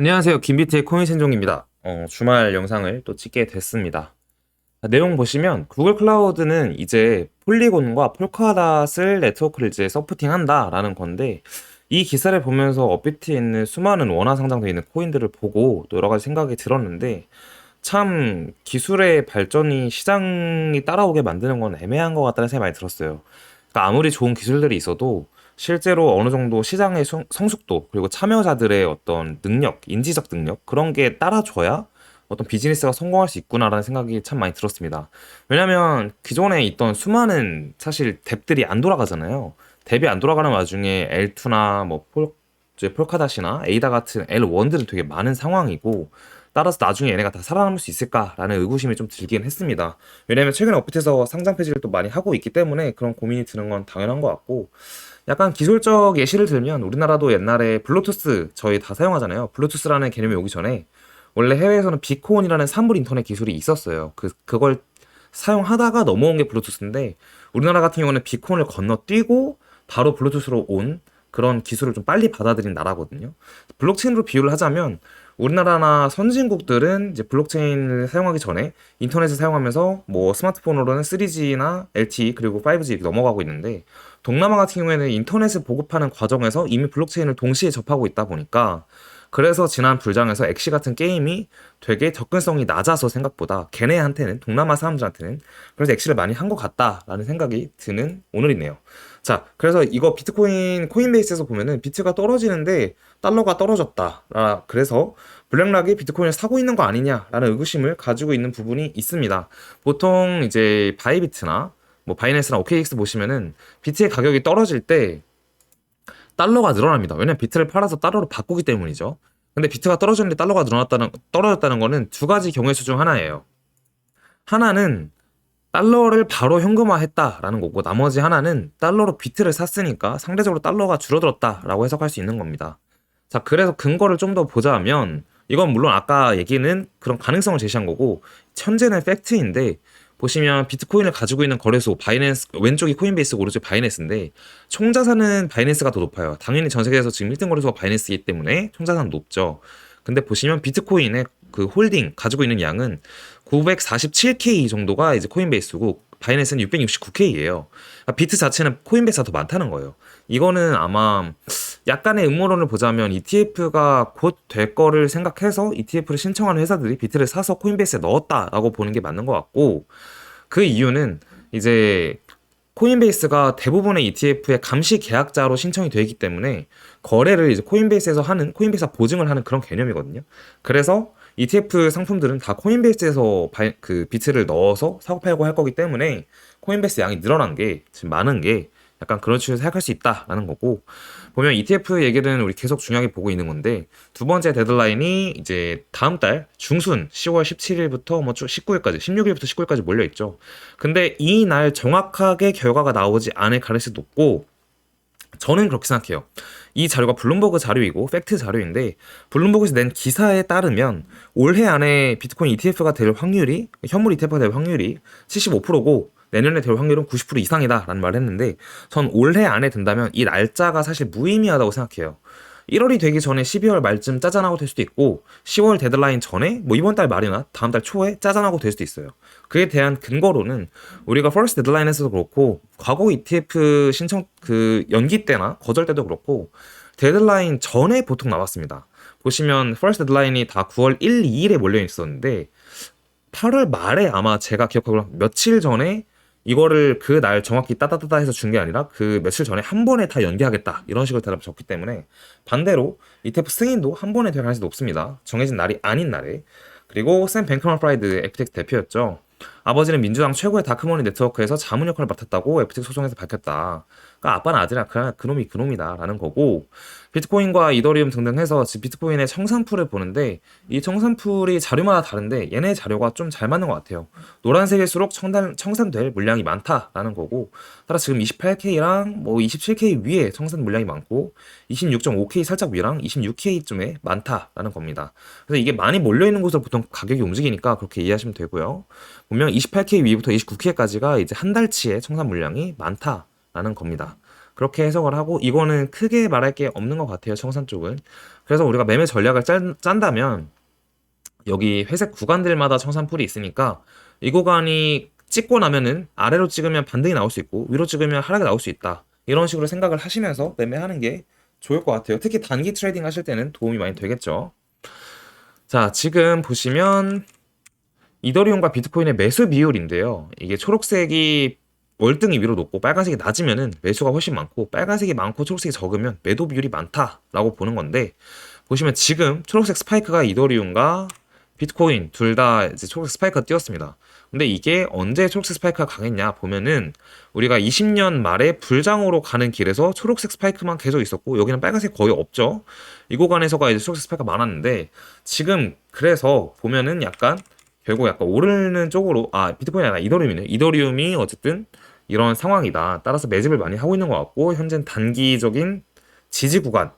안녕하세요. 김비트의 코인 신종입니다. 어, 주말 영상을 또 찍게 됐습니다. 아, 내용 보시면 구글 클라우드는 이제 폴리곤과 폴카닷을 네트워크를 이제 서포팅한다라는 건데 이 기사를 보면서 업비트에 있는 수많은 원화 상장되어 있는 코인들을 보고 또 여러 가지 생각이 들었는데 참 기술의 발전이 시장이 따라오게 만드는 건 애매한 것 같다는 생각이 많이 들었어요. 그러니까 아무리 좋은 기술들이 있어도 실제로 어느 정도 시장의 성- 성숙도 그리고 참여자들의 어떤 능력, 인지적 능력 그런 게 따라줘야 어떤 비즈니스가 성공할 수 있구나라는 생각이 참 많이 들었습니다. 왜냐하면 기존에 있던 수많은 사실 덱들이 안 돌아가잖아요. 덱이 안 돌아가는 와중에 L2나 뭐 폴, 폴카닷이나 에이다 같은 L1들은 되게 많은 상황이고 따라서 나중에 얘네가 다 살아남을 수 있을까라는 의구심이 좀 들긴 했습니다. 왜냐면 최근에 업비트에서 상장 폐지를 또 많이 하고 있기 때문에 그런 고민이 드는 건 당연한 것 같고 약간 기술적 예시를 들면 우리나라도 옛날에 블루투스 저희 다 사용하잖아요. 블루투스라는 개념이 오기 전에 원래 해외에서는 비콘이라는 산물 인터넷 기술이 있었어요. 그 그걸 사용하다가 넘어온 게 블루투스인데 우리나라 같은 경우는 비콘을 건너뛰고 바로 블루투스로 온 그런 기술을 좀 빨리 받아들인 나라거든요. 블록체인으로 비유를 하자면 우리나라나 선진국들은 이제 블록체인을 사용하기 전에 인터넷을 사용하면서 뭐 스마트폰으로는 3G나 LTE 그리고 5G 이렇게 넘어가고 있는데 동남아 같은 경우에는 인터넷을 보급하는 과정에서 이미 블록체인을 동시에 접하고 있다 보니까 그래서 지난 불장에서 엑시 같은 게임이 되게 접근성이 낮아서 생각보다 걔네한테는 동남아 사람들한테는 그래서 엑시를 많이 한 것 같다라는 생각이 드는 오늘이네요. 자, 그래서 이거 비트코인 코인베이스에서 보면은 비트가 떨어지는데 달러가 떨어졌다. 라 그래서 블랙락이 비트코인을 사고 있는 거 아니냐라는 의구심을 가지고 있는 부분이 있습니다. 보통 이제 바이비트나 뭐 바이낸스나 OKX 보시면은 비트의 가격이 떨어질 때 달러가 늘어납니다. 왜냐면 비트를 팔아서 달러로 바꾸기 때문이죠. 근데 비트가 떨어졌는데 달러가 늘어났다는 떨어졌다는 거는 두 가지 경우의 수 중 하나예요. 하나는 달러를 바로 현금화했다라는 거고 나머지 하나는 달러로 비트를 샀으니까 상대적으로 달러가 줄어들었다라고 해석할 수 있는 겁니다. 자, 그래서 근거를 좀 더 보자면 이건 물론 아까 얘기는 그런 가능성을 제시한 거고 현재는 팩트인데 보시면 비트코인을 가지고 있는 거래소 바이낸스 왼쪽이 코인베이스고 오른쪽이 바이낸스인데 총자산은 바이낸스가 더 높아요. 당연히 전 세계에서 지금 1등 거래소가 바이낸스이기 때문에 총자산 높죠. 근데 보시면 비트코인의 그 홀딩 가지고 있는 양은 947K 정도가 이제 코인베이스고 바이낸스는 669K예요. 비트 자체는 코인베이스가 더 많다는 거예요. 이거는 아마 약간의 음모론을 보자면 ETF가 곧 될 거를 생각해서 ETF를 신청하는 회사들이 비트를 사서 코인베이스에 넣었다라고 보는 게 맞는 것 같고 그 이유는 이제 코인베이스가 대부분의 ETF의 감시 계약자로 신청이 되어 있기 때문에 거래를 이제 코인베이스에서 하는 코인베이스가 보증을 하는 그런 개념이거든요. 그래서 ETF 상품들은 다 코인베이스에서 바이, 그 비트를 넣어서 사고 팔고 할 거기 때문에 코인베이스 양이 늘어난 게 지금 많은 게 약간 그런 식으로 생각할 수 있다라는 거고 보면 ETF 얘기는 우리 계속 중요하게 보고 있는 건데 두 번째 데드라인이 이제 다음 달 중순 10월 17일부터 뭐 19일까지 16일부터 19일까지 몰려 있죠. 근데 이 날 정확하게 결과가 나오지 않을 가능성이 높고 저는 그렇게 생각해요. 이 자료가 블룸버그 자료이고 팩트 자료인데 블룸버그에서 낸 기사에 따르면 올해 안에 비트코인 ETF가 될 확률이 현물 ETF가 될 확률이 75%고 내년에 될 확률은 90% 이상이다라는 말을 했는데 전 올해 안에 된다면 이 날짜가 사실 무의미하다고 생각해요. 1월이 되기 전에 12월 말쯤 짜잔하고 될 수도 있고 10월 데드라인 전에 뭐 이번 달 말이나 다음 달 초에 짜잔하고 될 수도 있어요. 그에 대한 근거로는 우리가 퍼스트 데드라인에서도 그렇고 과거 ETF 신청 그 연기 때나 거절 때도 그렇고 데드라인 전에 보통 나왔습니다. 보시면 퍼스트 데드라인이 다 9월 1, 2일에 몰려 있었는데 8월 말에 아마 제가 기억하기로 며칠 전에 이거를 그 날 정확히 따다다다 해서 준 게 아니라 그 며칠 전에 한 번에 다 연기하겠다 이런 식으로 대답을 줬기 때문에 반대로 ETF 승인도 한 번에 될 가능성이 높습니다. 정해진 날이 아닌 날에 그리고 샘 뱅크먼 프라이드 FTX 대표였죠. 아버지는 민주당 최고의 다크머니 네트워크에서 자문 역할을 맡았다고 FTX 소송에서 밝혔다. 그러니까 아빠는 아들이야. 그냥 그놈이 그놈이다라는 거고 비트코인과 이더리움 등등 해서 비트코인의 청산풀을 보는데 이 청산풀이 자료마다 다른데 얘네 자료가 좀 잘 맞는 것 같아요. 노란색일수록 청산, 청산될 물량이 많다라는 거고 따라서 지금 28K랑 뭐 27K 위에 청산 물량이 많고 26.5K 살짝 위랑 26K쯤에 많다라는 겁니다. 그래서 이게 많이 몰려있는 곳으로 보통 가격이 움직이니까 그렇게 이해하시면 되고요. 보면 28K 위부터 29K까지가 이제 한 달치의 청산 물량이 많다라는 겁니다. 그렇게 해석을 하고 이거는 크게 말할 게 없는 것 같아요. 청산 쪽은 그래서 우리가 매매 전략을 짠, 짠다면 여기 회색 구간들마다 청산풀이 있으니까 이 구간이 찍고 나면은 아래로 찍으면 반등이 나올 수 있고 위로 찍으면 하락이 나올 수 있다. 이런 식으로 생각을 하시면서 매매하는 게 좋을 것 같아요. 특히 단기 트레이딩 하실 때는 도움이 많이 되겠죠. 자, 지금 보시면 이더리움과 비트코인의 매수 비율인데요. 이게 초록색이 월등히 위로 높고 빨간색이 낮으면은 매수가 훨씬 많고 빨간색이 많고 초록색이 적으면 매도 비율이 많다라고 보는 건데 보시면 지금 초록색 스파이크가 이더리움과 비트코인 둘 다 이제 초록색 스파이크가 띄었습니다. 근데 이게 언제 초록색 스파이크가 강했냐 보면은 우리가 20년 말에 불장으로 가는 길에서 초록색 스파이크만 계속 있었고 여기는 빨간색 거의 없죠. 이 구간에서가 이제 초록색 스파이크가 많았는데 지금 그래서 보면은 약간 결국 약간 오르는 쪽으로 아 비트코인이 아니라 이더리움이네. 이더리움이 어쨌든 이런 상황이다. 따라서 매집을 많이 하고 있는 것 같고 현재는 단기적인 지지 구간에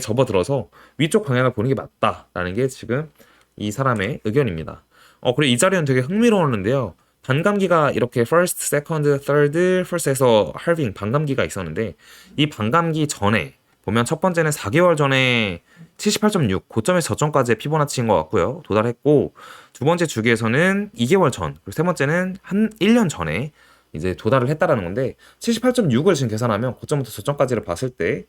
접어들어서 위쪽 방향을 보는 게 맞다라는 게 지금 이 사람의 의견입니다. 어, 그리고 이 자리는 되게 흥미로웠는데요. 반감기가 이렇게 first, second, third, first에서 halving 반감기가 있었는데 이 반감기 전에 보면 첫 번째는 4개월 전에 78.6 고점에서 저점까지의 피보나치인 것 같고요. 도달했고 두 번째 주기에서는 2개월 전 그리고 세 번째는 한 1년 전에 이제 도달을 했다라는 건데 78.6을 지금 계산하면 고점부터 저점까지를 봤을 때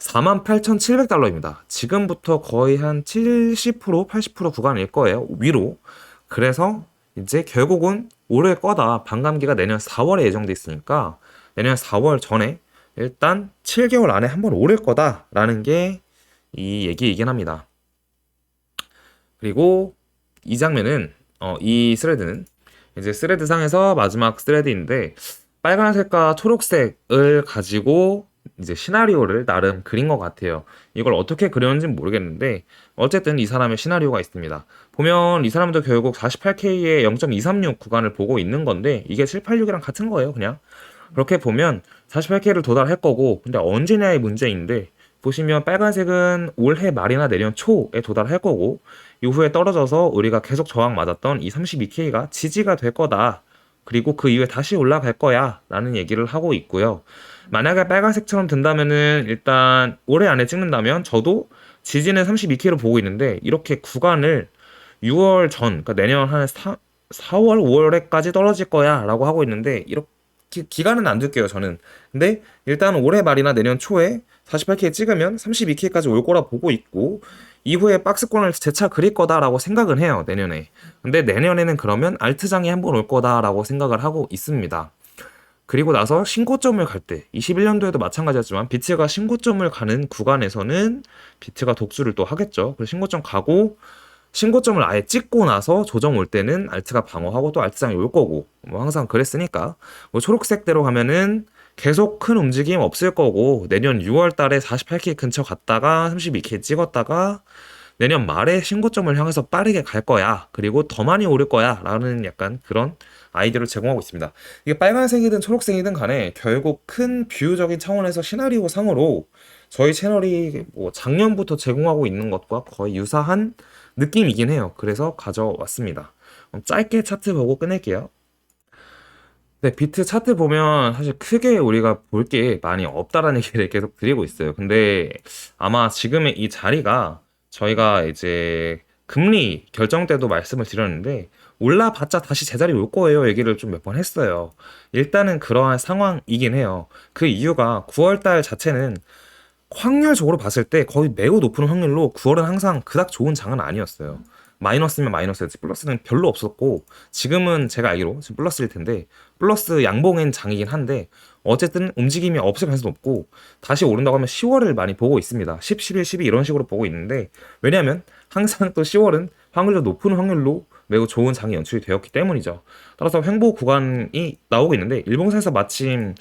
48,700달러입니다. 지금부터 거의 한 70% 80% 구간일 거예요. 위로. 그래서 이제 결국은 오를 거다. 반감기가 내년 4월에 예정돼 있으니까 내년 4월 전에 일단 7개월 안에 한 번 오를 거다라는 게 이 얘기이긴 합니다. 그리고 이 장면은 어, 이 스레드는 이제 스레드 상에서 마지막 스레드인데 빨간색과 초록색을 가지고 이제 시나리오를 나름 그린 것 같아요. 이걸 어떻게 그렸는지는 모르겠는데 어쨌든 이 사람의 시나리오가 있습니다. 보면 이 사람도 결국 48K의 0.236 구간을 보고 있는 건데 이게 786이랑 같은 거예요, 그냥. 그렇게 보면 48K를 도달할 거고 근데 언제냐의 문제인데 보시면 빨간색은 올해 말이나 내년 초에 도달할 거고 이후에 떨어져서 우리가 계속 저항 맞았던 이 32K가 지지가 될 거다. 그리고 그 이후에 다시 올라갈 거야 라는 얘기를 하고 있고요. 만약에 빨간색처럼 된다면은 일단 올해 안에 찍는다면 저도 지지는 32K로 보고 있는데 이렇게 구간을 6월 전, 그러니까 내년 한 4, 4월, 5월에까지 떨어질 거야 라고 하고 있는데 이렇게 기 간은 안 둘게요 저는. 근데 일단 올해 말이나 내년 초에 48K 찍으면 32K까지 올 거라 보고 있고 이후에 박스권을 재차 그릴 거다라고 생각은 해요 내년에. 근데 내년에는 그러면 알트장이 한 번 올 거다라고 생각을 하고 있습니다. 그리고 나서 신고점을 갈 때 21년도에도 마찬가지였지만 비트가 신고점을 가는 구간에서는 비트가 독주를 또 하겠죠. 그래서 신고점 가고 신고점을 아예 찍고 나서 조정 올 때는 알트가 방어하고 또 알트장이 올 거고 뭐 항상 그랬으니까 뭐 초록색대로 가면은 계속 큰 움직임 없을 거고 내년 6월 달에 48K 근처 갔다가 32K 찍었다가 내년 말에 신고점을 향해서 빠르게 갈 거야. 그리고 더 많이 오를 거야. 라는 약간 그런 아이디어를 제공하고 있습니다. 이게 빨간색이든 초록색이든 간에 결국 큰 뷰적인 차원에서 시나리오 상으로 저희 채널이 뭐 작년부터 제공하고 있는 것과 거의 유사한 느낌이긴 해요. 그래서 가져왔습니다. 짧게 차트 보고 끝낼게요. 네, 비트 차트 보면 사실 크게 우리가 볼 게 많이 없다라는 얘기를 계속 드리고 있어요. 근데 아마 지금의 이 자리가 저희가 이제 금리 결정 때도 말씀을 드렸는데 올라봤자 다시 제자리 올 거예요 얘기를 좀 몇 번 했어요. 일단은 그러한 상황이긴 해요. 그 이유가 9월 달 자체는 확률적으로 봤을 때 거의 매우 높은 확률로 9월은 항상 그닥 좋은 장은 아니었어요. 마이너스면 마이너스였지 플러스는 별로 없었고 지금은 제가 알기로 지금 플러스일 텐데 플러스 양봉엔 장이긴 한데 어쨌든 움직임이 없을 가능성이 높고 다시 오른다고 하면 10월을 많이 보고 있습니다. 10, 11, 12 이런 식으로 보고 있는데 왜냐하면 항상 또 10월은 확률도 높은 확률로 매우 좋은 장이 연출이 되었기 때문이죠. 따라서 횡보 구간이 나오고 있는데 일봉사에서 마침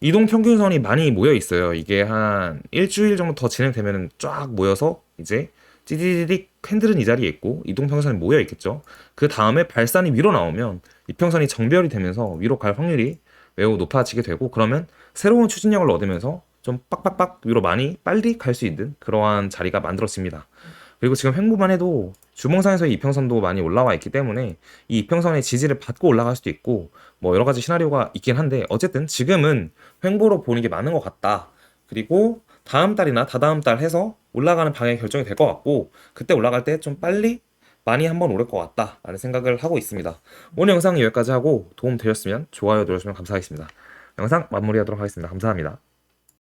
이동 평균선이 많이 모여 있어요. 이게 한 일주일 정도 더 진행되면 쫙 모여서 이제 찌디디딕 캔들은 이 자리에 있고 이동 평선이 모여 있겠죠. 그 다음에 발산이 위로 나오면 이 평선이 정별이 되면서 위로 갈 확률이 매우 높아지게 되고 그러면 새로운 추진력을 얻으면서 좀 빡빡빡 위로 많이 빨리 갈 수 있는 그러한 자리가 만들어집니다. 그리고 지금 횡보만 해도 주봉상에서의 이평선도 많이 올라와 있기 때문에 이 이평선의 지지를 받고 올라갈 수도 있고 뭐 여러 가지 시나리오가 있긴 한데 어쨌든 지금은 횡보로 보는 게 맞는 것 같다. 그리고 다음 달이나 다다음 달 해서 올라가는 방향이 결정이 될 것 같고 그때 올라갈 때 좀 빨리 많이 한번 오를 것 같다라는 생각을 하고 있습니다. 오늘 영상 여기까지 하고 도움 되셨으면 좋아요 눌러주시면 감사하겠습니다. 영상 마무리하도록 하겠습니다. 감사합니다.